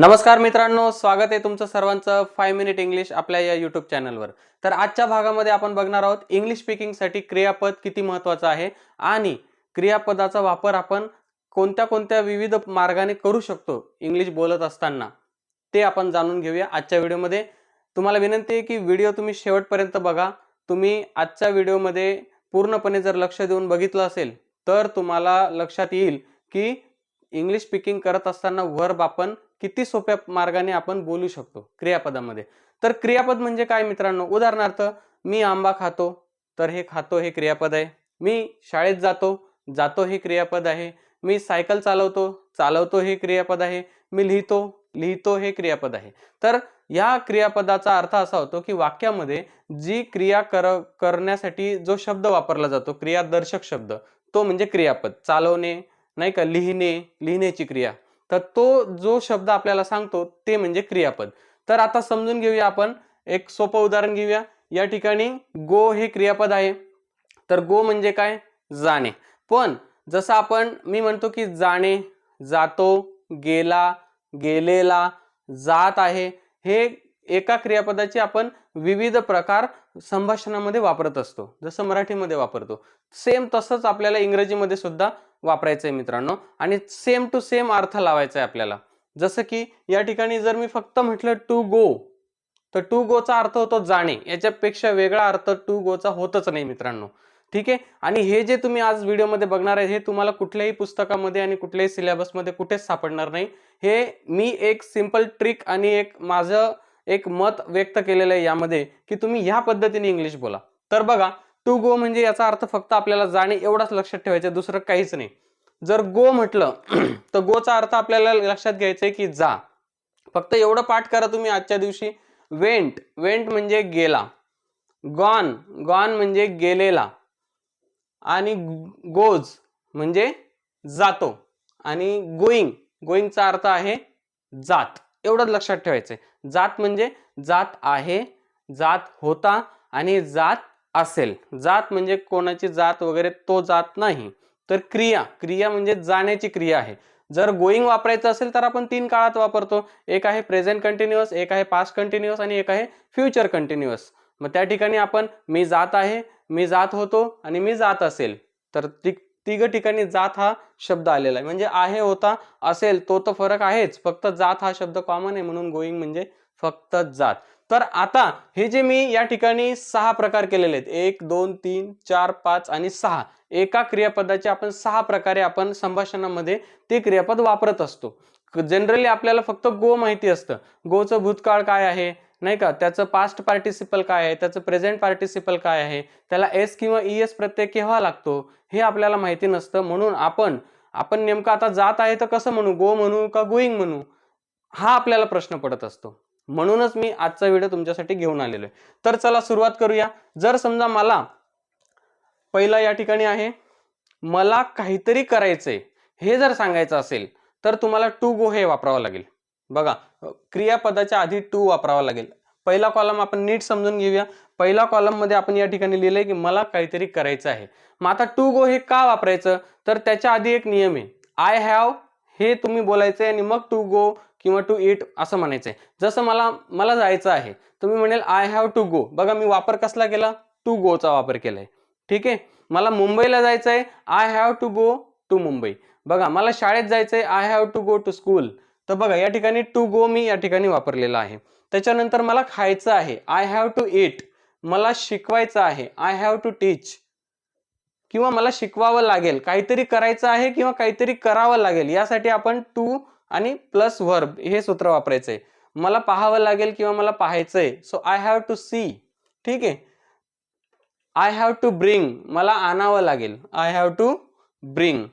नमस्कार मित्रांनो स्वागत आहे तुमचं सर्वांचं फाय मिनिट इंग्लिश आपल्या या युट्यूब चॅनलवर तर आजच्या भागामध्ये आपण बघणार आहोत इंग्लिश स्पीकिंगसाठी क्रियापद किती महत्त्वाचं आहे आणि क्रियापदाचा वापर आपण कोणत्या कोणत्या विविध मार्गाने करू शकतो इंग्लिश बोलत असताना ते आपण जाणून घेऊया आजच्या व्हिडिओमध्ये. तुम्हाला विनंती आहे की व्हिडिओ तुम्ही शेवटपर्यंत बघा. तुम्ही आजच्या व्हिडिओमध्ये पूर्णपणे जर लक्ष देऊन बघितलं असेल तर तुम्हाला लक्षात येईल की इंग्लिश स्पीकिंग करत असताना वर्ब आपण किती सोप्या मार्गाने आपण बोलू शकतो क्रियापदामध्ये. तर क्रियापद म्हणजे काय मित्रांनो? उदाहरणार्थ मी आंबा खातो तर हे खातो हे क्रियापद आहे. मी शाळेत जातो जातो हे क्रियापद आहे. मी सायकल चालवतो चालवतो हे क्रियापद आहे. मी लिहितो लिहितो हे क्रियापद आहे. तर या क्रियापदाचा अर्थ असा होतो की वाक्यामध्ये जी क्रिया कर करण्यासाठी जो शब्द वापरला जातो क्रियादर्शक शब्द तो म्हणजे क्रियापद. चालवणे नाही का? लिहिणे लिहिण्याची क्रिया. तर तो जो शब्द आपल्याला सांगतो ते म्हणजे क्रियापद. तर आता समजून घेऊया आपण एक सोपं उदाहरण घेऊया. या ठिकाणी गो हे क्रियापद आहे. तर गो म्हणजे काय? जाणे. पण जसं आपण मी म्हणतो की जाणे जातो गेला गेलेला जात आहे हे एका क्रियापदाचे आपण विविध प्रकार संभाषणामध्ये वापरत असतो जसं मराठीमध्ये वापरतो. सेम तसंच आपल्याला इंग्रजीमध्ये सुद्धा वापरायचं आहे मित्रांनो. आणि सेम टू सेम अर्थ लावायचा आहे आपल्याला. जसं की या ठिकाणी जर मी फक्त म्हटलं टू गो तर टू गोचा अर्थ होतो जाणे. याच्यापेक्षा वेगळा अर्थ टू गोचा होतच नाही मित्रांनो. ठीक? आहे आणि हे जे तुम्ही आज व्हिडिओमध्ये बघणार आहे हे तुम्हाला कुठल्याही पुस्तकामध्ये आणि कुठल्याही सिलेबसमध्ये कुठेच सापडणार नाही. हे मी एक सिंपल ट्रिक आणि एक माझं एक मत व्यक्त केलेलं आहे यामध्ये की तुम्ही ह्या पद्धतीने इंग्लिश बोला. तर बघा टू गो म्हणजे याचा अर्थ फक्त आपल्याला जाणे एवढाच लक्षात ठेवायचं दुसरं काहीच नाही. जर गो म्हटलं तर गोचा अर्थ आपल्याला लक्षात घ्यायचा आहे की जा. फक्त एवढं पाठ करा तुम्ही आजच्या दिवशी. वेंट वेंट म्हणजे गेला. गॉन गॉन म्हणजे गेलेला. आणि गोज म्हणजे जातो. आणि गोईंग गोईंगचा अर्थ आहे जात. एवढंच लक्षात ठेवायचं आहे जात म्हणजे जात आहे जात होता आणि जात असेल. जात म्हणजे कोणाची जात वगैरे तो जात नाही. तर क्रिया क्रिया म्हणजे जाण्याची क्रिया आहे. जर गोईंग वापरायचं असेल तर आपण तीन काळात वापरतो. एक आहे प्रेझेंट कंटिन्युअस एक आहे पास्ट कंटिन्युअस आणि एक आहे फ्युचर कंटिन्युअस मग त्या ठिकाणी आपण मी जात आहे मी जात होतो आणि मी जात असेल. तर ती तिघ ठिकाणी जात हा शब्द आलेला आहे. म्हणजे आहे होता असेल तो तर फरक आहेच. फक्त जात हा शब्द कॉमन आहे म्हणून गोईंग म्हणजे फक्त जात. तर आता हे जे मी या ठिकाणी सहा प्रकार केलेले आहेत. एक दोन तीन चार पाच आणि सहा. एका क्रियापदाचे आपण सहा प्रकारे आपण संभाषणामध्ये ते क्रियापद वापरत असतो. जनरली आपल्याला फक्त गो माहिती असतं. गोचं भूतकाळ काय आहे? नाही का? त्याचं पास्ट पार्टिसिपल काय आहे? त्याचं प्रेझेंट पार्टिसिपल काय आहे? त्याला एस किंवा ई एस प्रत्यय केव्हा लागतो? हे आपल्याला माहिती नसतं. म्हणून आपण आपण नेमकं आता जात आहे तर कसं म्हणू? गो म्हणू का गोईंग म्हणू? हा आपल्याला प्रश्न पडत असतो. म्हणूनच मी आजचा व्हिडिओ तुमच्यासाठी घेऊन आलेलो आहे. तर चला सुरुवात करूया. जर समजा मला पहिला या ठिकाणी आहे मला काहीतरी करायचंय हे जर सांगायचं असेल तर तुम्हाला टू गो हे वापरावं लागेल. बघा क्रियापदाच्या आधी टू वापरावा लागेल. पहिला कॉलम आपण नीट समजून घेऊया. पहिला कॉलममध्ये आपण या ठिकाणी लिहिलंय की मला काहीतरी करायचं आहे. मग आता टू गो हे का वापरायचं? तर त्याच्या आधी एक नियम आहे. आय हॅव हे तुम्ही बोलायचंय आणि मग टू गो किंवा टू इट असं म्हणायचंय. जसं मला मला जायचं आहे. तुम्ही म्हणेल आय हॅव टू गो बघा मी वापर कसला केला? टू गोचा वापर केलाय. ठीक आहे? मला मुंबईला जायचंय. I have to go to Mumbai बघा मला शाळेत जायचंय. I have to go to school तर बघा या ठिकाणी टू गो मी या ठिकाणी वापरलेला आहे. त्याच्यानंतर मला खायचं आहे. आय हॅव टू इट मला शिकवायचं आहे. आय हॅव टू टीच किंवा मला शिकवावं लागेल. काहीतरी करायचं आहे किंवा काहीतरी करावं लागेल. यासाठी आपण टू आणि प्लस व्हर्ब हे सूत्र वापरायचंय. मला पाहावं लागेल किंवा मला पाहायचंय. So I have to see ठीक आहे? आय हॅव टू ब्रिंग मला आणावं लागेल. आय हॅव टू ब्रिंग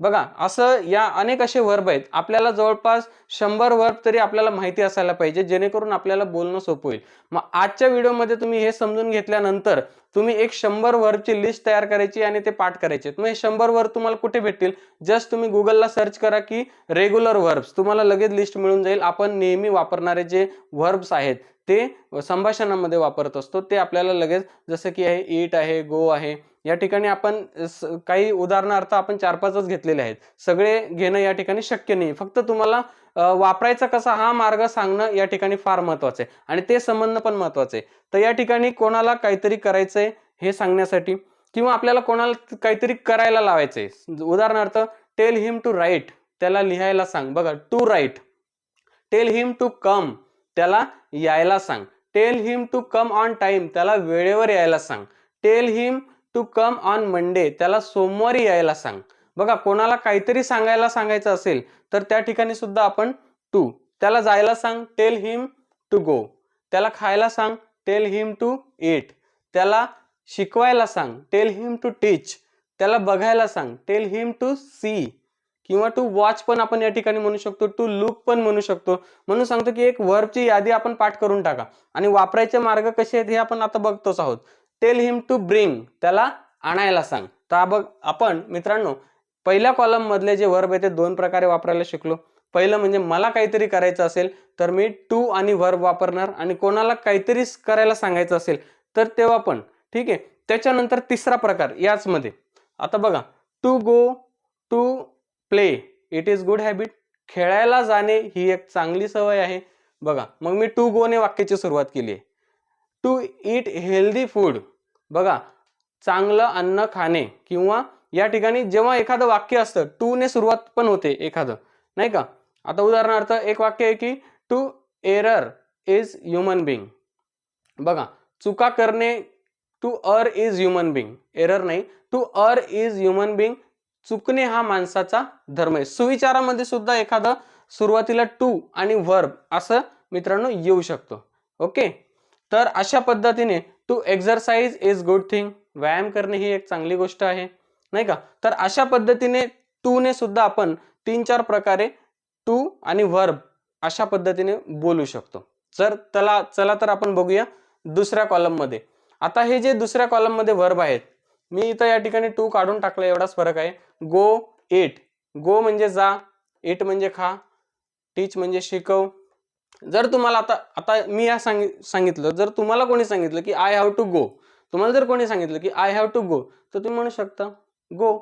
बघा असं या अनेक असे वर्ब आहेत. आपल्याला जवळपास शंभर वर्ब तरी आपल्याला माहिती असायला पाहिजे जेणेकरून आपल्याला बोलणं सोपं होईल. मग आजच्या व्हिडिओमध्ये तुम्ही हे समजून घेतल्यानंतर तुम्ही एक शंभर वर्बची लिस्ट तयार करायची आणि ते पाठ करायचे मग हे शंभर वर्ब तुम्हाला कुठे भेटतील? जस्ट तुम्ही गुगलला सर्च करा की रेग्युलर वर्ब्स तुम्हाला लगेच लिस्ट मिळून जाईल. आपण नेहमी वापरणारे जे वर्ब्स आहेत ते संभाषणामध्ये वापरत असतो. ते आपल्याला लगेच जसं की आहे ईट आहे गो आहे या ठिकाणी आपण काही उदाहरणार्थ आपण चार पाचच घेतलेले आहेत. सगळे घेणं या ठिकाणी शक्य नाही फक्त तुम्हाला वापरायचा कसा हा मार्ग सांगणं या ठिकाणी फार महत्वाचं आहे. आणि ते संबंध पण महत्त्वाचे आहे. तर या ठिकाणी कोणाला काहीतरी करायचंय हे सांगण्यासाठी किंवा आपल्याला कोणाला काहीतरी करायला लावायचंय. उदाहरणार्थ टेल हिम टू राईट त्याला लिहायला सांग. बघा to write tell him to come त्याला यायला सांग. Tell him to come on time त्याला वेळेवर यायला सांग. Tell him to come on Monday त्याला सोमवारी यायला सांग. बघा कोणाला काहीतरी सांगायला सांगायचं असेल तर त्या ठिकाणी सुद्धा आपण टू त्याला जायला सांग टेल हिम टू गो त्याला खायला सांग टेल हिम टू एट त्याला शिकवायला सांग टेल हिम टू टीच त्याला बघायला सांग टेल हिम टू सी किंवा टू वॉच पण आपण या ठिकाणी म्हणू शकतो टू लुक पण म्हणू शकतो. म्हणून सांगतो की एक वर्बची यादी आपण पाठ करून टाका. आणि वापरायचे मार्ग कसे आहेत हे आपण आता बघतोच आहोत. टेल हिम टू ब्रिंग त्याला आणायला सांग. तर बघ आपण मित्रांनो पहिल्या कॉलम मधले जे वर्ब आहे ते दोन प्रकारे वापरायला शिकलो. पहिलं म्हणजे मला काहीतरी करायचं असेल तर मी टू आणि वर्ब वापरणार आणि कोणाला काहीतरी करायला सांगायचं असेल तर तेव्हा पण. ठीक आहे? त्याच्यानंतर तिसरा प्रकार याचमध्ये. आता बघा to go to play it is good habit खेळायला जाणे ही एक चांगली सवय आहे. बघा मग मी टू गोने वाक्याची सुरुवात केली आहे. टू इट हेल्दी फूड बघा चांगलं अन्न खाणे किंवा या ठिकाणी जेव्हा एखादं वाक्य असतं टू ने सुरुवात पण होते एखादं नाही का? आता उदाहरणार्थ एक वाक्य आहे की to error is human being बघा चुका करणे to err is human being error नाही. To err is human being चुकणे हा माणसाचा धर्म आहे. सुविचारामध्ये सुद्धा एखादं सुरुवातीला टू आणि वर्ब असं मित्रांनो येऊ शकतो. ओके? तर अशा पद्धतीने to exercise is good thing व्यायाम करणे ही एक चांगली गोष्ट आहे नाही का? तर अशा पद्धतीने टूने सुद्धा आपण तीन चार प्रकारे टू आणि वर्ब अशा पद्धतीने बोलू शकतो. जर चला चला तर आपण बघूया दुसऱ्या कॉलममध्ये आता हे जे दुसऱ्या कॉलममध्ये वर्ब आहेत मी इथं या ठिकाणी टू काढून टाकलं एवढाच फरक आहे. गो एट गो म्हणजे जा एट म्हणजे खा टीच म्हणजे शिकव जर तुम्हाला आता आता मी या सांगि सांगितलं जर तुम्हाला कोणी सांगितलं की आय हॅव टू गो तुम्हाला जर कोणी सांगितलं की आय हॅव टू गो तर तुम्ही म्हणू शकता गो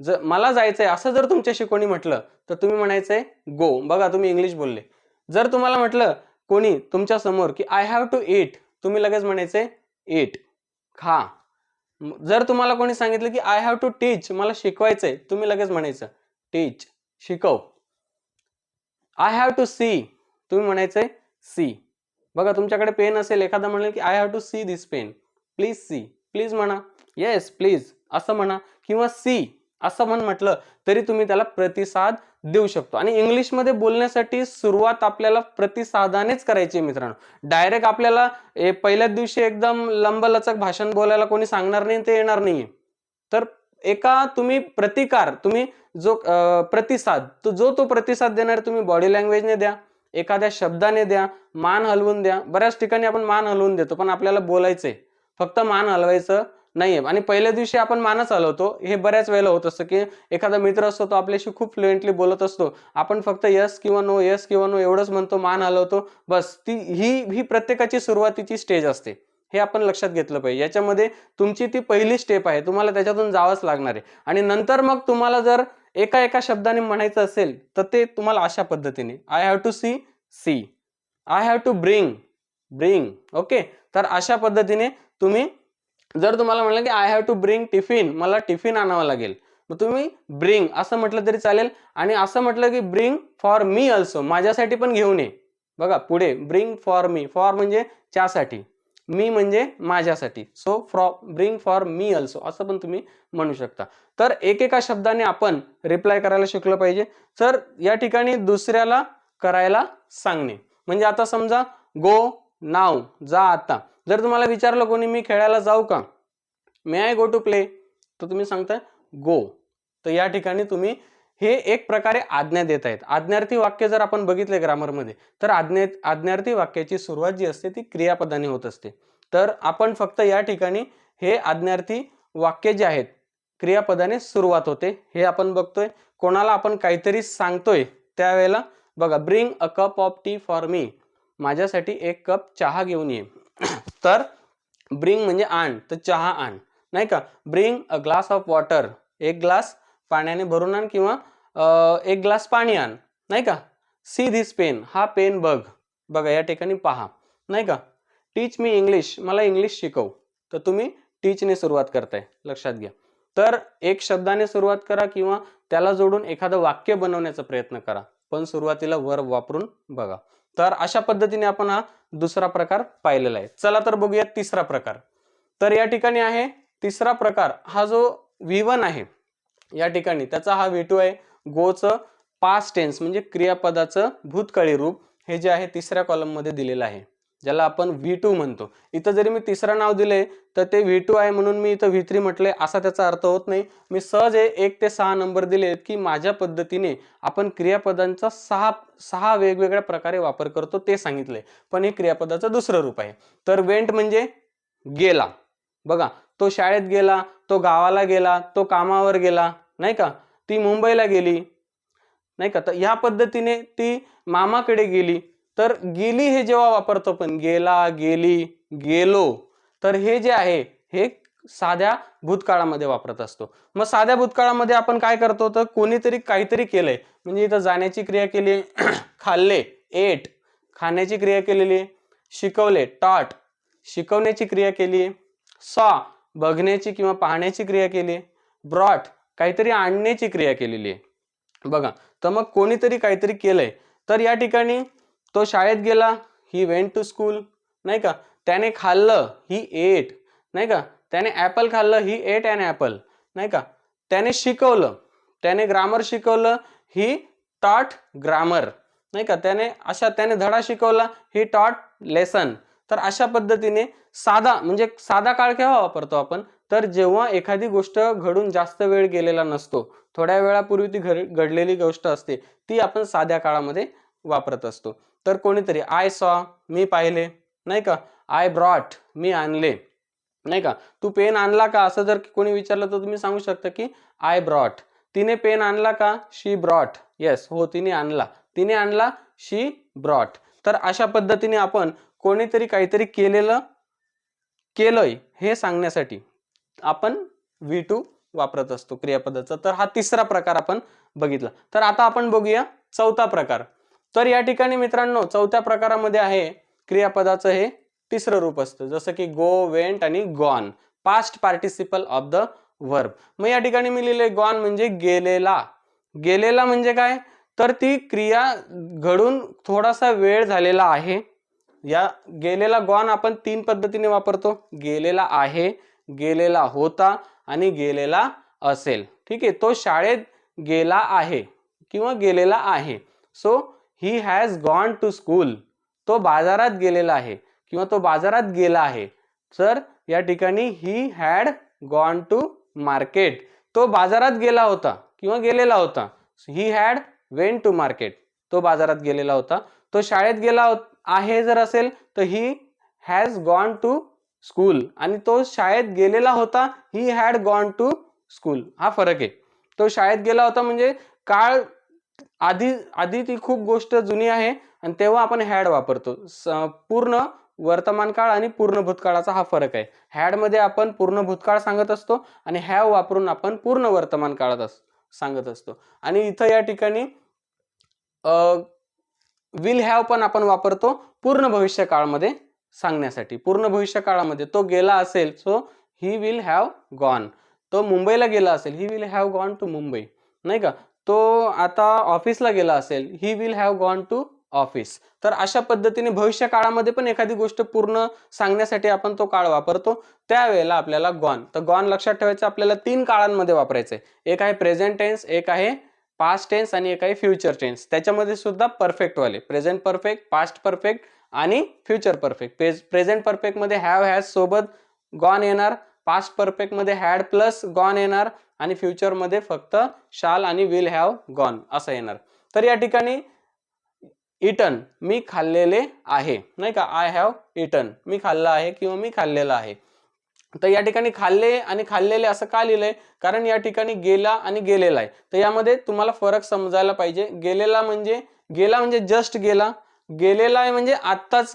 जर मला जायचंय असं जर तुमच्याशी कोणी म्हटलं तर तुम्ही म्हणायचंय गो बघा तुम्ही इंग्लिश बोलले. जर तुम्हाला म्हटलं कोणी तुमच्यासमोर की आय हॅव टू इट तुम्ही लगेच म्हणायचंय एट खा. जर तुम्हाला कोणी सांगितलं की आय हॅव टू टीच मला शिकवायचंय तुम्ही लगेच म्हणायचं टीच शिकव. आय हॅव टू सी तुम्ही म्हणायचंय सी बघा तुमच्याकडे पेन असेल एखादा म्हणेल की I have to see this pen please see please म्हणा. येस प्लीज असं म्हणा. किंवा सी असं म्हण म्हटलं तरी तुम्ही त्याला प्रतिसाद देऊ शकतो. आणि इंग्लिशमध्ये बोलण्यासाठी सुरुवात आपल्याला प्रतिसादानेच करायची आहे मित्रांनो. डायरेक्ट आपल्याला ए, पहिल्याच दिवशी एकदम लंबलचक भाषण बोलायला कोणी सांगणार नाही ते येणार नाहीये. तर एका तुम्ही प्रतिकार तुम्ही जो प्रतिसाद तो जो तो प्रतिसाद देणार तुम्ही बॉडी लँग्वेजने द्या. एखाद्या शब्दाने द्या मान हलवून द्या. बऱ्याच ठिकाणी आपण मान हलवून देतो पण आपल्याला बोलायचंय. फक्त मान हलवायचं नाहीये. आणि पहिल्या दिवशी आपण मानच हलवतो. हे बऱ्याच वेळेला होत असतं की एखादा मित्र असतो तो आपल्याशी खूप फ्लुएंटली बोलत असतो. आपण फक्त यस किंवा नो यस किंवा नो एवढंच म्हणतो मान हलवतो. बस ती ही ही प्रत्येकाची सुरुवातीची स्टेज असते. हे आपण लक्षात घेतलं पाहिजे. याच्यामध्ये तुमची ती पहिली स्टेप आहे. तुम्हाला त्याच्यातून जावंच लागणार आहे. आणि नंतर मग तुम्हाला जर एका एका शब्दाने म्हणायचं असेल तर ते तुम्हाला अशा पद्धतीने. I have to see see I have to bring bring okay तर अशा पद्धतीने तुम्ही जर तुम्हाला म्हणलं की I have to bring tiffin मला टिफिन आणावं लागेल. मग तुम्ही ब्रिंग असं म्हटलं तरी चालेल. आणि असं म्हटलं की ब्रिंग फॉर मी ऑल्सो माझ्यासाठी पण घेऊन ये. बघा पुढे ब्रिंग फॉर मी फॉर म्हणजे त्यासाठी मी म्हणजे माझ्यासाठी. So fro bring for me also असं पण तुम्ही म्हणू शकता. तर एकेका शब्दाने आपण रिप्लाय करायला शिकलं पाहिजे. तर या ठिकाणी दुसऱ्याला करायला सांगणे. म्हणजे आता समजा गो नाव जा आता. जर तुम्हाला विचारलं कोणी मी खेळायला जाऊ का? May I go to play तर तुम्ही सांगताय गो तर या ठिकाणी तुम्ही हे एक प्रकारे आज्ञा देत आहेत. आज्ञार्थी वाक्य जर आपण बघितले ग्रामरमध्ये तर आज्ञा आज्ञार्थी वाक्याची सुरुवात जी असते ती क्रियापदाने होत असते. तर आपण फक्त या ठिकाणी हे आज्ञार्थी वाक्य जे आहेत क्रियापदाने सुरुवात होते. हे आपण बघतोय. कोणाला आपण काहीतरी सांगतोय त्यावेळेला बघा bring a cup of tea for me माझ्यासाठी एक कप चहा घेऊन ये. तर ब्रिंग म्हणजे आण तर चहा आण. नाही का? Bring a glass of water एक ग्लास पाण्याने भरून आण किंवा एक ग्लास पाणी आण नाही का? सी धिस पेन हा पेन बघ. बघा या ठिकाणी पहा. नाही का? टीच मी इंग्लिश मला इंग्लिश शिकव. तर तुम्ही टीचने सुरुवात करताय. लक्षात घ्या. तर एक शब्दाने सुरुवात करा किंवा त्याला जोडून एखादं वाक्य बनवण्याचा प्रयत्न करा. पण सुरुवातीला वर वापरून बघा. तर अशा पद्धतीने आपण हा दुसरा प्रकार पाहिलेला आहे. चला तर बघूया तिसरा प्रकार. तर या ठिकाणी आहे तिसरा प्रकार. हा जो व्ही वन आहे या ठिकाणी. त्याचा हा व्ही टू आहे. गोचं पास्ट टेन्स म्हणजे क्रियापदाचं भूतकाळी रूप हे जे आहे तिसऱ्या कॉलममध्ये दिलेलं आहे. ज्याला आपण व्ही टू म्हणतो. इथं जरी मी तिसरं नाव दिले तर ते व्ही टू आहे म्हणून मी इथं व्ही थ्री म्हटले असा त्याचा अर्थ होत नाही. मी सहज हे एक ते सहा नंबर दिलेत की माझ्या पद्धतीने आपण क्रियापदांचा सहा सहा वेगवेगळ्या प्रकारे वापर करतो ते सांगितलंय. पण हे क्रियापदाचं दुसरं रूप आहे. तर वेंट म्हणजे गेला. बघा तो शाळेत गेला तो गावाला गेला तो कामावर गेला नाही का? ती मुंबईला गेली. नाही का? तर ह्या पद्धतीने ती मामाकडे गेली. तर गेली हे जेव्हा वापरतो पण गेला गेली गेलो. तर हे जे आहे हे साध्या भूतकाळामध्ये वापरत असतो. मग साध्या भूतकाळामध्ये आपण काय करतो? तर कोणीतरी काहीतरी केलंय. म्हणजे इथं जाण्याची क्रिया केली खाल्ले एट. खाण्याची क्रिया केलेली शिकवले टॉट. शिकवण्याची क्रिया केली सॉ. बघण्याची किंवा पाहण्याची क्रिया केली ब्रॉट. काहीतरी आणण्याची क्रिया केलेली आहे. बघा तर मग कोणीतरी काहीतरी केलंय. तर या ठिकाणी तो शाळेत गेला ही वेंट टू स्कूल नाही का? त्याने खाल्लं ही एट नाही का? त्याने ॲपल खाल्लं ही एट अँड ॲपल नाही का? त्याने शिकवलं त्याने ग्रामर शिकवलं ही टॉट ग्रामर नाही का? त्याने अशा त्याने धडा शिकवला ही टॉट लेसन तर अशा पद्धतीने साधा म्हणजे साधा काळ केव्हा वापरतो आपण? तर जेव्हा एखादी गोष्ट घडून जास्त वेळ गेलेला नसतो थोड्या वेळापूर्वी ती घड घडलेली गोष्ट असते ती आपण साध्या काळामध्ये वापरत असतो. तर कोणीतरी आय सॉ मी पाहिले. नाही का? आय ब्रॉट मी आणले. नाही का? तू पेन आणला का? असं जर कोणी विचारलं तर तुम्ही सांगू शकता की आय ब्रॉट. तिने पेन आणला का? She brought. येस. हो तिने आणला. तिने आणला? She brought. तर अशा पद्धतीने आपण कोणीतरी काहीतरी केलेलं केलंय हे सांगण्यासाठी आपण व्ही टू वापरत असतो क्रियापदाचा. तर हा तिसरा प्रकार आपण बघितला. तर आता आपण बघूया चौथा प्रकार. तर या ठिकाणी मित्रांनो चौथ्या प्रकारामध्ये आहे क्रियापदाचं हे तिसरं रूप असतं. जसं की गो वेंट आणि gone past participle of the verb मग या ठिकाणी मी लिहिले गॉन म्हणजे गेलेला. गेलेला म्हणजे काय? तर ती क्रिया घडून थोडासा वेळ झालेला आहे. या गेलेला गॉन आपण तीन पद्धतीने वापरतो. गेलेला आहे गेलेला होता आणि गेलेला असेल. ठीक आहे तो शाळेत गेला आहे किंवा गेलेला आहे. So he has gone to school तो बाजारात गेलेला आहे किंवा तो बाजारात गेला आहे. तर या ठिकाणी he had gone to market तो बाजारात गेला होता किंवा गेलेला होता. He had went to market तो बाजारात गेलेला होता. तो शाळेत गेला आहे जर असेल तर he has gone to school. आणि तो शाळेत गेलेला होता he had gone to school हा फरक आहे. तो शाळेत गेला होता म्हणजे काळ आधी आधी ती खूप गोष्ट जुनी आहे आणि तेव्हा आपण हॅड वापरतो. पूर्ण वर्तमान काळ आणि पूर्ण भूतकाळाचा हा फरक आहे. हॅडमध्ये आपण पूर्ण भूतकाळ सांगत असतो आणि हॅव वापरून आपण पूर्ण वर्तमान काळात अस- सांगत असतो. आणि इथं या ठिकाणी विल हॅव पण आपण वापरतो पूर्ण भविष्य काळमध्ये सांगण्यासाठी. पूर्ण भविष्य काळामध्ये तो गेला असेल so he will have gone तो मुंबईला गेला असेल he will have gone to Mumbai. नाही का? तो आता ऑफिसला गेला असेल he will have gone to office तर अशा पद्धतीने भविष्य काळामध्ये पण एखादी गोष्ट पूर्ण सांगण्यासाठी आपण तो काळ वापरतो. त्यावेळेला आपल्याला गॉन तर गॉन लक्षात ठेवायचं आपल्याला तीन काळांमध्ये वापरायचं आहे एक आहे प्रेझेंट टेन्स एक आहे पास्ट टेन्स आणि एक आहे फ्युचर टेन्स त्याच्यामध्ये सुद्धा परफेक्ट वाले. प्रेझेंट परफेक्ट पास्ट परफेक्ट आणि फ्युचर परफेक्ट पेज प्रेझेंट परफेक्टमध्ये हॅव हॅज सोबत गॉन येणार. पास्ट परफेक्टमध्ये हॅड प्लस गॉन येणार. आणि फ्युचरमध्ये फक्त शाल आणि विल हॅव गॉन असं येणार. तर या ठिकाणी इटन मी खाल्लेले आहे. नाही का? आय हॅव इटन मी खाल्लं आहे किंवा मी खाल्लेलं आहे. तर या ठिकाणी खाल्ले आणि खाल्लेले असं का लिहिलंय? कारण या ठिकाणी गेला आणि गेलेला आहे. तर यामध्ये तुम्हाला फरक समजायला पाहिजे. गेलेला म्हणजे गेला म्हणजे जस्ट गेला. गेलेला आहे म्हणजे आत्ताच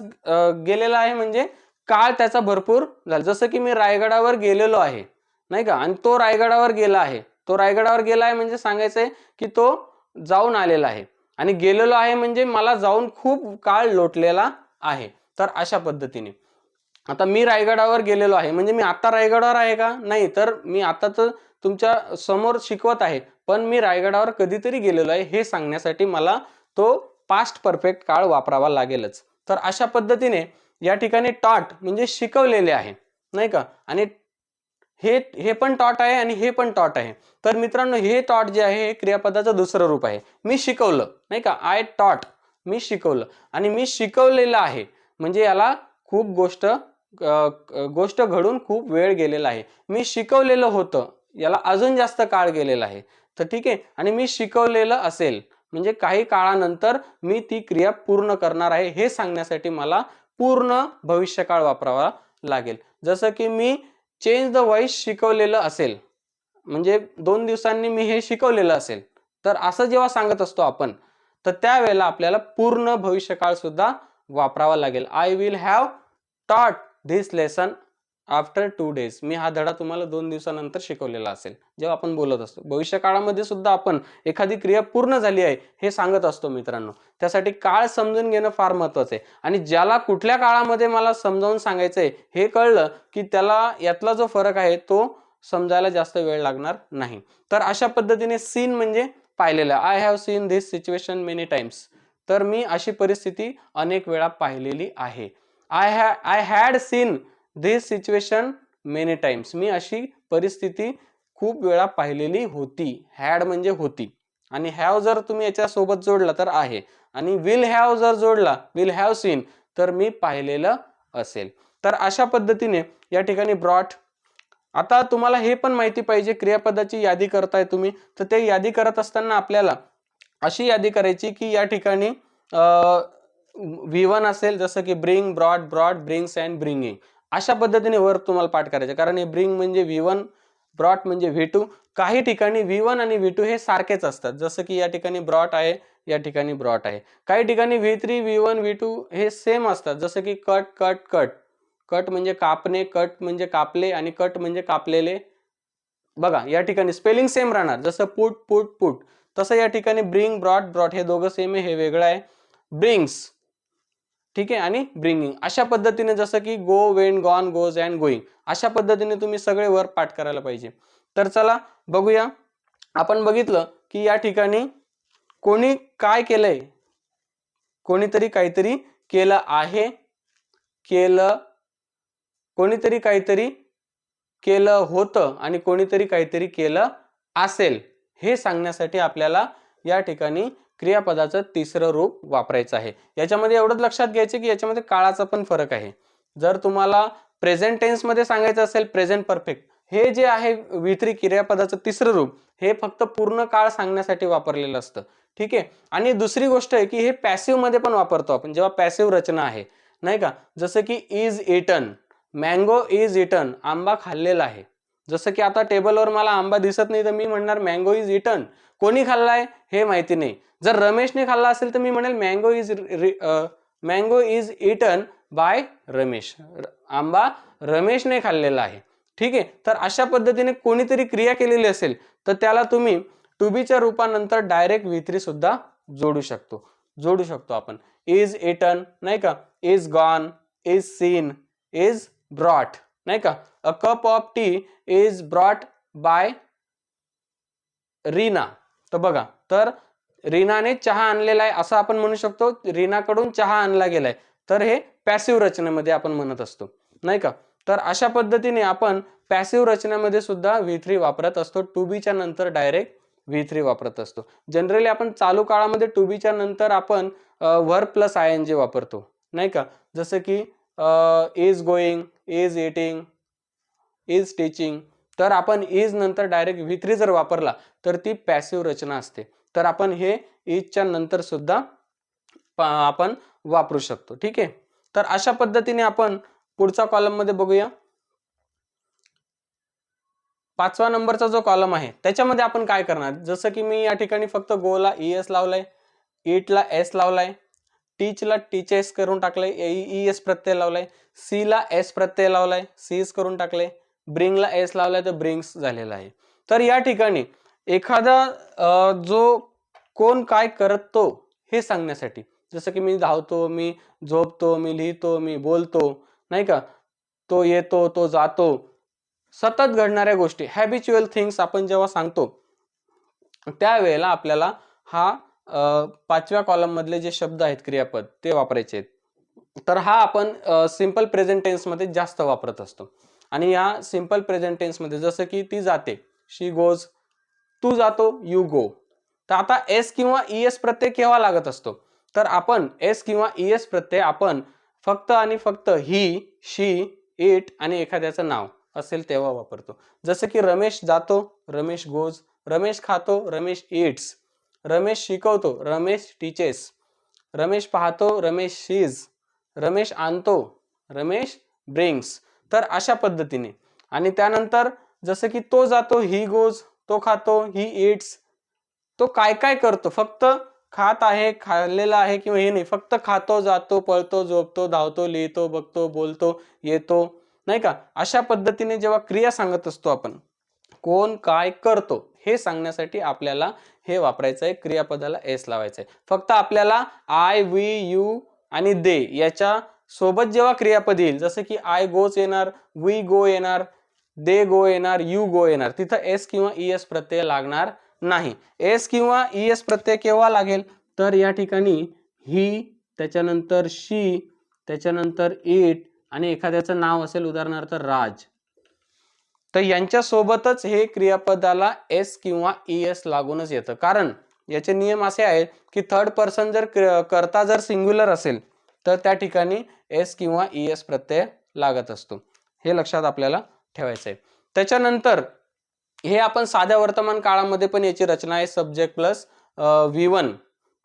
गेलेला आहे म्हणजे काळ त्याचा भरपूर झाला. जसं की मी रायगडावर गेलेलो आहे नाही का? आणि तो रायगडावर गेला आहे. तो रायगडावर गेला आहे म्हणजे सांगायचंय की तो जाऊन आलेला आहे. आणि गेलेलो आहे म्हणजे मला जाऊन खूप काळ लोटलेला आहे. तर अशा पद्धतीने. आता मी रायगडावर गेलेलो आहे. म्हणजे मी आता रायगडावर आहे का? नाही. तर मी आता तर तुमच्यासमोर शिकवत आहे. पण मी रायगडावर कधीतरी गेलेलो आहे हे सांगण्यासाठी मला तो पास्ट परफेक्ट काळ वापरावा लागेलच. तर अशा पद्धतीने या ठिकाणी टॉट म्हणजे शिकवलेले आहे. नाही का? आणि हे हे पण टॉट आहे आणि हे पण टॉट आहे. तर मित्रांनो हे टॉट जे आहे हे क्रियापदाचं दुसरं रूप आहे. मी शिकवलं नाही का? आय टॉट मी शिकवलं. आणि मी शिकवलेलं आहे. म्हणजे याला खूप गोष्ट गोष्ट घडून खूप वेळ गेलेला आहे. मी शिकवलेलं होतं. याला अजून जास्त काळ गेलेला आहे. तर ठीक आहे. आणि मी शिकवलेलं असेल. म्हणजे काही काळानंतर मी ती क्रिया पूर्ण करणार आहे हे सांगण्यासाठी मला पूर्ण भविष्यकाळ वापरावा लागेल. जसं की मी चेंज द व्हॉइस शिकवलेलं असेल म्हणजे दोन दिवसांनी मी हे शिकवलेलं असेल तर असं जेव्हा सांगत असतो आपण तर त्यावेळेला आपल्याला पूर्ण भविष्यकाळ सुद्धा वापरावा लागेल. I will have taught this lesson after two days मी हा धडा तुम्हाला दोन दिवसानंतर शिकवलेला असेल. जेव्हा आपण बोलत असतो. भविष्यकाळामध्ये सुद्धा आपण एखादी क्रिया पूर्ण झाली आहे हे सांगत असतो मित्रांनो. त्यासाठी काळ समजून घेणं फार महत्वाचं आहे. आणि ज्याला कुठल्या काळामध्ये मला समजावून सांगायचंय हे कळलं की त्याला यातला जो फरक आहे तो समजायला जास्त वेळ लागणार नाही. तर अशा पद्धतीने सीन म्हणजे पाहिलेलं. I have seen this situation many times तर मी अशी परिस्थिती अनेक वेळा पाहिलेली आहे. I ha I had seen this situation many times मी अशी परिस्थिती खूप वेळा पाहिलेली होती. हॅड म्हणजे होती. आणि हॅव जर तुम्ही याच्या सोबत जोडला तर आहे. आणि विल हॅव जर जोडला विल हॅव सीन तर मी पाहिलेलं असेल. तर अशा पद्धतीने या ठिकाणी ब्रॉट आता तुम्हाला हे पण माहिती पाहिजे क्रियापदाची यादी करताय तुम्ही तर ते यादी करत असताना आपल्याला अशी यादी करायची की या ठिकाणी व्ही वन असेल जसं की bring brought brought brings and bringing अशा पद्धतीने वर तुम्हाला पाठ करायचं. कारण हे ब्रिंग म्हणजे व्ही वन ब्रॉट म्हणजे व्ही टू काही ठिकाणी व्ही वन आणि व्ही टू हे सारखेच असतात. जसं की या ठिकाणी ब्रॉट आहे या ठिकाणी ब्रॉट आहे. काही ठिकाणी V three V one V two हे सेम असतात. जसं की कट कट कट कट म्हणजे कापणे कट म्हणजे कापले आणि कट म्हणजे कापलेले. बघा या ठिकाणी स्पेलिंग सेम राहणार. जसं पुट पुट पुट तसं या ठिकाणी ब्रिंग ब्रॉट ब्रॉट हे दोघं सेम आहे. हे वेगळं आहे. ब्रिंग्स ठीक आहे? आणि ब्रिंगिंग अशा पद्धतीने जसं की go went gone goes and going अशा पद्धतीने तुम्ही सगळे वर पाठ करायला पाहिजे. तर चला बघूया. आपण बघितलं की या ठिकाणी कोणी काय केलंय? कोणीतरी काहीतरी केलं आहे. केलं कोणीतरी काहीतरी केलं होतं आणि कोणीतरी काहीतरी केलं असेल. हे सांगण्यासाठी आपल्याला या ठिकाणी क्रियापदाचं तिसरं रूप वापरायचं आहे. याच्यामध्ये एवढंच लक्षात घ्यायचं की याच्यामध्ये काळाचा पण फरक आहे. जर तुम्हाला प्रेझेंट टेन्समध्ये सांगायचं असेल प्रेझेंट परफेक्ट हे जे आहे वित्री क्रियापदाचं तिसरं रूप हे फक्त पूर्ण काळ सांगण्यासाठी वापरलेलं असतं. ठीक आहे? आणि दुसरी गोष्ट आहे की हे पॅसिव्हमध्ये पण वापरतो आपण जेव्हा पॅसिव्ह रचना आहे. नाही का? जसं की is eaten mango is eaten आंबा खाल्लेला आहे. जसं की आता टेबलवर मला आंबा दिसत नाही तर मी म्हणणार मँगो इज इटन कोणी खाल्लाय हे माहिती नाही. जर रमेशने खाल्ला असेल तर मी म्हणेल mango is mango is eaten by Ramesh. आंबा रमेशने खाल्लेला आहे. ठीक आहे? तर अशा पद्धतीने कोणीतरी क्रिया केलेली असेल तर त्याला तुम्ही टू बीच्या रूपानंतर डायरेक्ट विथ्री सुद्धा जोडू शकतो. जोडू शकतो आपण. इज इटन नाही का? Is gone is seen is brought नाही का? A cup of tea is brought by Reena तर बघा तर रीनाने चहा आणलेला आहे असं आपण म्हणू शकतो. रीनाकडून चहा आणला गेलाय. तर हे पॅसिव्ह रचनेमध्ये आपण म्हणत असतो. नाही का? तर अशा पद्धतीने आपण पॅसिव्ह रचनेमध्ये सुद्धा व्ही थ्री वापरत असतो. टू बीच्या नंतर डायरेक्ट व्ही थ्री वापरत असतो. जनरली आपण चालू काळामध्ये टू बीच्या नंतर आपण वर प्लस आय एन जे वापरतो. नाही का? जसं की is going is eating is teaching तर आपण इज नंतर डायरेक्ट व्ही थ्री जर वापरला तर ती पॅसिव्ह रचना असते. तर आपण हे इजच्या नंतर सुद्धा आपण वापरू शकतो. ठीक आहे? तर अशा पद्धतीने आपण पुढचा कॉलममध्ये बघूया. पाचवा नंबरचा जो कॉलम आहे त्याच्यामध्ये आपण काय करणार? जसं की मी या ठिकाणी फक्त गोला ई एस लावलाय इटला एस लावलाय टीचला टीचेस करून टाकलंय. ई एस e, e, प्रत्यय लावलाय. सीला एस प्रत्यय लावलाय. सीज करून टाकले ब्रिंगला एस लावलाय तर ब्रिंग्स झालेला आहे. तर या ठिकाणी एखादा जो कोण काय करतो हे सांगण्यासाठी जसं की मी धावतो मी झोपतो मी लिहितो मी बोलतो नाही का? तो येतो तो जातो. सतत घडणाऱ्या गोष्टी हॅबिच्युअल थिंग्स आपण जेव्हा सांगतो त्यावेळेला आपल्याला हा पाचव्या कॉलम मधले जे शब्द आहेत क्रियापद ते वापरायचे आहेत. तर हा आपण सिंपल प्रेझेंट टेन्समध्ये जास्त वापरत असतो. आणि या सिंपल प्रेझेंट टेन्समध्ये जसं की ती जाते शी गोज तू जातो यू गो तर आता एस किंवा ई एस प्रत्यय केव्हा लागत असतो? तर आपण एस किंवा ई एस प्रत्यय आपण फक्त आणि फक्त ही शी इट आणि एखाद्याचं नाव असेल तेव्हा वापरतो. जसं की रमेश जातो रमेश गोज रमेश खातो रमेश इट्स रमेश शिकवतो रमेश टीचेस रमेश पाहतो रमेश शीज रमेश आणतो रमेश ब्रिंग्स तर अशा पद्धतीने. आणि त्यानंतर जसं की तो जातो ही गोज तो खातो ही इट्स तो काय काय करतो? फक्त खात आहे खाल्लेला आहे किंवा हे नाही. फक्त खातो जातो पळतो झोपतो धावतो लिहितो बघतो बोलतो येतो. नाही का? अशा पद्धतीने जेव्हा क्रिया सांगत असतो आपण कोण काय करतो? हे सांगण्यासाठी आपल्याला हे वापरायचं आहे क्रियापदाला एस लावायचं आहे. फक्त आपल्याला आय वी यू आणि दे याच्या सोबत जेव्हा क्रियापद येईल जसं की आय गोच येणार वी गो येणार दे गो येणार यू गो येणार तिथं एस किंवा ई एस प्रत्यय लागणार नाही. एस किंवा ई एस प्रत्यय केव्हा लागेल? तर या ठिकाणी ही त्याच्यानंतर शी त्याच्यानंतर इट आणि एखाद्याचं नाव असेल उदाहरणार्थ राज. तर यांच्यासोबतच हे क्रियापदाला एस किंवा ई एस लागूनच येतं. कारण याचे नियम असे आहेत की थर्ड पर्सन जर करता जर सिंग्युलर असेल तर त्या ठिकाणी एस किंवा ई एस प्रत्यय लागत असतो. हे लक्षात आपल्याला ठेवायचं आहे त्याच्यानंतर हे आपण साध्या वर्तमान काळामध्ये पण याची रचना आहे. Subject plus V one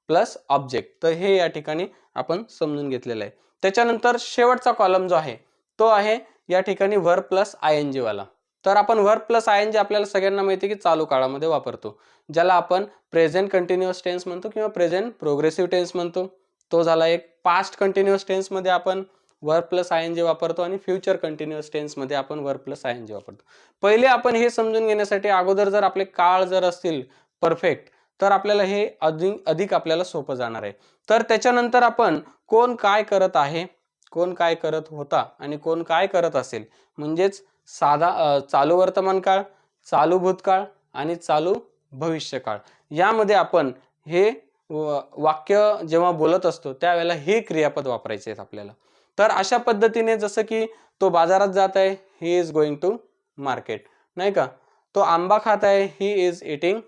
plus object तर हे या ठिकाणी आपण समजून घेतलेलं आहे. त्याच्यानंतर शेवटचा कॉलम जो आहे तो आहे या ठिकाणी व्हर प्लस आय एन वाला. तर आपण व्हर प्लस आय एन जी आपल्याला सगळ्यांना माहिती आहे की चालू काळामध्ये वापरतो. ज्याला आपण प्रेझेंट कंटिन्युअस टेन्स म्हणतो किंवा प्रेझेंट प्रोग्रेसिव्ह टेन्स म्हणतो. तो झाला एक पास्ट कंटिन्युअस टेन्समध्ये आपण वर प्लस आय एन जी वापरतो आणि फ्युचर कंटिन्युअस टेन्समध्ये आपण वर प्लस आय एन जी वापरतो. पहिले आपण हे समजून घेण्यासाठी अगोदर जर आपले काळ जर असतील परफेक्ट तर आपल्याला हे अधिक अधिक आपल्याला सोपं जाणार आहे. तर त्याच्यानंतर आपण कोण काय करत आहे कोण काय करत होता आणि कोण काय करत असेल म्हणजेच साधा चालू वर्तमान काळ चालू भूतकाळ आणि चालू भविष्यकाळ. यामध्ये आपण हे व- वाक्य जेव्हा बोलत असतो त्यावेळेला हे क्रियापद वापरायचे आहेत आपल्याला. तर अशा पद्धतीने जसं की तो बाजारात जात आहे he is going to market नाही का? तो आंबा खात आहे he is eating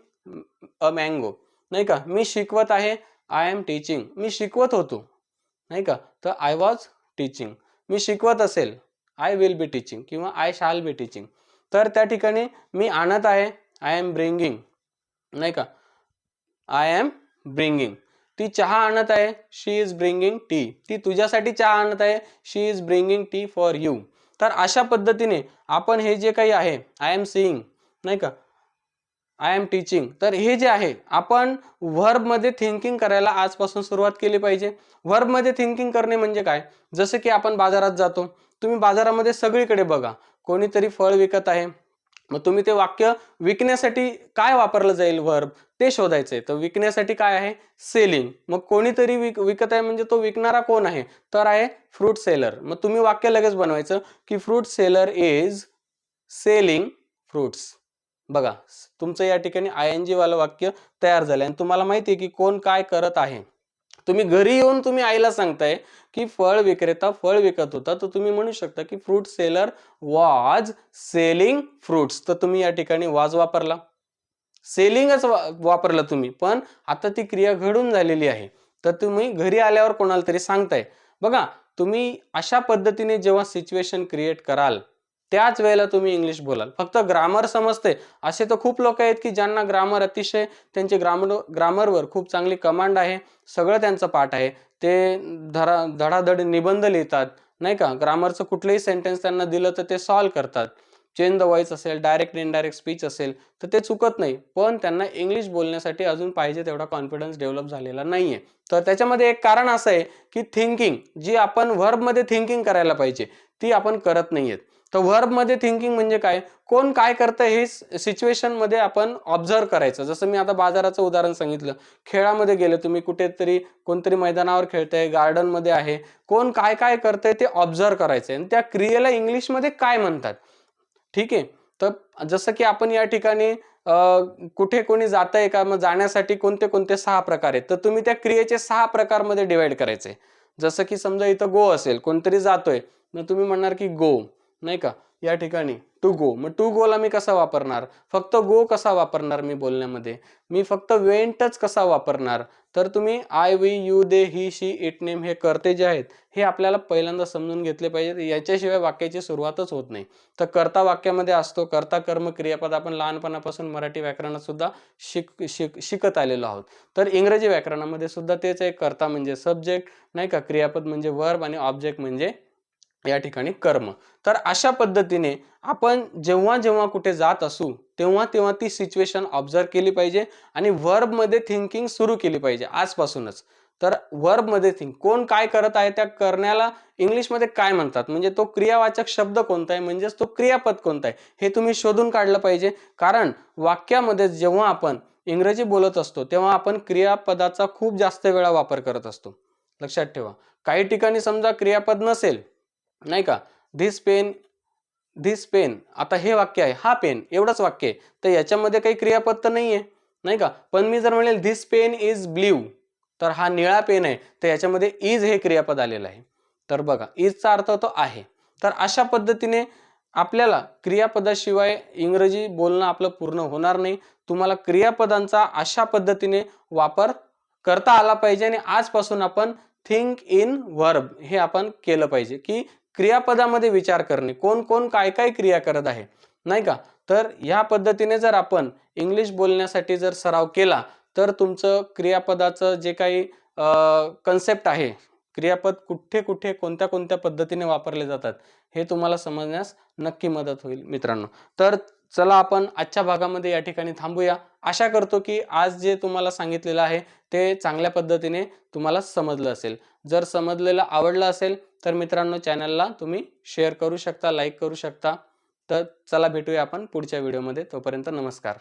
a mango नाही का? मी शिकवत आहे आय एम टीचिंग मी शिकवत होतो. नाही का? तर आय वॉज टीचिंग मी शिकवत असेल आय विल बी टीचिंग किंवा आय शाल बी टीचिंग तर त्या ठिकाणी मी आणत आहे आय एम ब्रिंगिंग नाही का? आय एम ब्रिंगिंग ती चहा आणत आहे शी इज ब्रिंगिंग टी ती तुझ्यासाठी चहा आणत आहे she is bringing tea for you तर अशा पद्धतीने आपण हे जे काही आहे आय एम सीईंग नाही का? आय एम टीचिंग तर हे जे आहे आपण व्हर्बमध्ये थिंकिंग करायला आजपासून सुरुवात केली पाहिजे. व्हर्बमध्ये थिंकिंग करणे म्हणजे काय? जसं की आपण बाजारात जातो तुम्ही बाजारामध्ये सगळीकडे बघा. कोणीतरी फळ विकत आहे. मग तुम्ही ते वाक्य विकण्यासाठी काय वापरलं जाईल व्हर्ब ते शोधायचंय. तर विकण्यासाठी काय आहे? सेलिंग मग कोणीतरी विक विकत आहे म्हणजे तो विकणारा कोण आहे? तर आहे फ्रूट सेलर मग तुम्ही वाक्य लगेच बनवायचं की fruit seller is selling fruits बघा तुमचं या ठिकाणी आय एन जी वालं वाक्य तयार झालं आणि तुम्हाला माहिती आहे की कोण काय करत आहे. तुम्ही घरी येऊन तुम्ही आईला सांगताय की फळ विक्रेता फळ विकत होता तर तुम्ही म्हणू शकता की fruit seller was selling fruits तर तुम्ही या ठिकाणी वाज वापरला. सेलिंगच वापरलं तुम्ही पण आता ती क्रिया घडून झालेली आहे. तर तुम्ही घरी आल्यावर कोणाला तरी सांगताय बघा तुम्ही अशा पद्धतीने जेव्हा सिच्युएशन क्रिएट कराल त्याच वेळेला तुम्ही इंग्लिश बोलाल. फक्त ग्रामर समजते असे तर खूप लोक आहेत की ज्यांना ग्रामर अतिशय त्यांचे ग्रामर ग्रामरवर खूप चांगली कमांड आहे. सगळं त्यांचं पाठ आहे. ते धडा धडाधड निबंध लिहितात नाही का? ग्रामरचं कुठलंही सेंटेन्स त्यांना दिलं तर ते सॉल्व करतात. चेंज द वॉइस असेल डायरेक्ट इनडायरेक्ट स्पीच असेल तर ते चुकत नाही. पण त्यांना इंग्लिश बोलण्यासाठी अजून पाहिजे तेवढा कॉन्फिडन्स डेव्हलप झालेला नाही आहे तर त्याच्यामध्ये एक कारण असं आहे की थिंकिंग जी आपण व्हर्बमध्ये थिंकिंग करायला पाहिजे ती आपण करत नाहीयेत. तर व्हर्बमध्ये थिंकिंग म्हणजे काय? कोण काय करतं हे सिच्युएशनमध्ये आपण ऑब्झर्व करायचं. जसं मी आता बाजाराचं उदाहरण सांगितलं. खेळामध्ये गेले तुम्ही कुठेतरी कोणतरी मैदानावर खेळतंय गार्डनमध्ये आहे. कोण काय काय करतंय ते ऑब्झर्व करायचं आणि त्या क्रियेला इंग्लिशमध्ये काय म्हणतात? ठीक आहे? तर जसं की आपण या ठिकाणी कुठे कोणी जात आहे का मग जाण्यासाठी कोणते कोणते सहा प्रकार आहेत? तर तुम्ही त्या क्रियेचे सहा प्रकारमध्ये डिवाईड करायचे जसं की समजा इथं गो असेल कोणतरी जातोय मग तुम्ही म्हणणार की गो नाही का? या ठिकाणी टू गो मग टू गोला मी कसा वापरणार? फक्त गो कसा वापरणार मी बोलण्यामध्ये? मी फक्त वेंटच कसा वापरणार? तर तुम्ही I we you they he she it name हे करते जे आहेत हे आपल्याला पहिल्यांदा समजून घेतले पाहिजे याच्याशिवाय वाक्याची सुरुवातच होत नाही. तर कर्ता वाक्यामध्ये असतो. कर्ता कर्म क्रियापद आपण लहानपणापासून मराठी व्याकरणात सुद्धा शिक शिक शिकत आलेलो आहोत. तर इंग्रजी व्याकरणामध्ये सुद्धा तेच एक कर्ता म्हणजे सब्जेक्ट नाही का? क्रियापद म्हणजे वर्ब आणि ऑब्जेक्ट म्हणजे या ठिकाणी कर्म. तर अशा पद्धतीने आपण जेव्हा जेव्हा कुठे जात असू तेव्हा तेव्हा ती सिच्युएशन ऑब्झर्व केली पाहिजे आणि वर्बमध्ये थिंकिंग सुरू केली पाहिजे आजपासूनच. तर वर्बमध्ये थिंक कोण काय करत आहे त्या करण्याला इंग्लिशमध्ये काय म्हणतात? म्हणजे तो क्रियावाचक शब्द कोणता आहे? म्हणजेच तो क्रियापद कोणता आहे? हे तुम्ही शोधून काढलं पाहिजे. कारण वाक्यामध्ये जेव्हा आपण इंग्रजी बोलत असतो तेव्हा आपण क्रियापदाचा खूप जास्त वेळा वापर करत असतो. लक्षात ठेवा. काही ठिकाणी समजा क्रियापद नसेल नाही का? धिस पेन धिस पेन आता हे वाक्य आहे. हा पेन एवढंच वाक्य आहे. तर याच्यामध्ये काही क्रियापद तर नाही आहे नाही का? पण मी जर म्हणेल धिस पेन इज ब्ल्यू तर हा निळा पेन आहे. तर याच्यामध्ये इज हे क्रियापद आलेलं आहे. तर बघा इजचा अर्थ तो आहे. तर अशा पद्धतीने आपल्याला क्रियापदाशिवाय इंग्रजी बोलणं आपलं पूर्ण होणार नाही. तुम्हाला क्रियापदांचा अशा पद्धतीने वापर करता आला पाहिजे आणि आजपासून आपण थिंक इन वर्ब हे आपण केलं पाहिजे. की क्रियापदामध्ये विचार करणे. कोण कोण काय काय क्रिया करत आहे? नाही का? तर ह्या पद्धतीने जर आपण इंग्लिश बोलण्यासाठी जर सराव केला तर तुमचं क्रियापदाचं जे काही कन्सेप्ट आहे क्रियापद कुठे कुठे कोणत्या कोणत्या पद्धतीने वापरले जातात हे तुम्हाला समजण्यास नक्की मदत होईल मित्रांनो. तर चला आपण आजच्या भागामध्ये या ठिकाणी थांबूया. आशा करतो की आज जे तुम्हाला सांगितलेलं आहे ते चांगल्या पद्धतीने तुम्हाला समजलं असेल. जर समजलेलं आवडलं असेल तर मित्रांनो चॅनलला तुम्ही शेअर करू शकता लाईक करू शकता. तर चला भेटूया आपण पुढच्या व्हिडिओमध्ये. तोपर्यंत नमस्कार.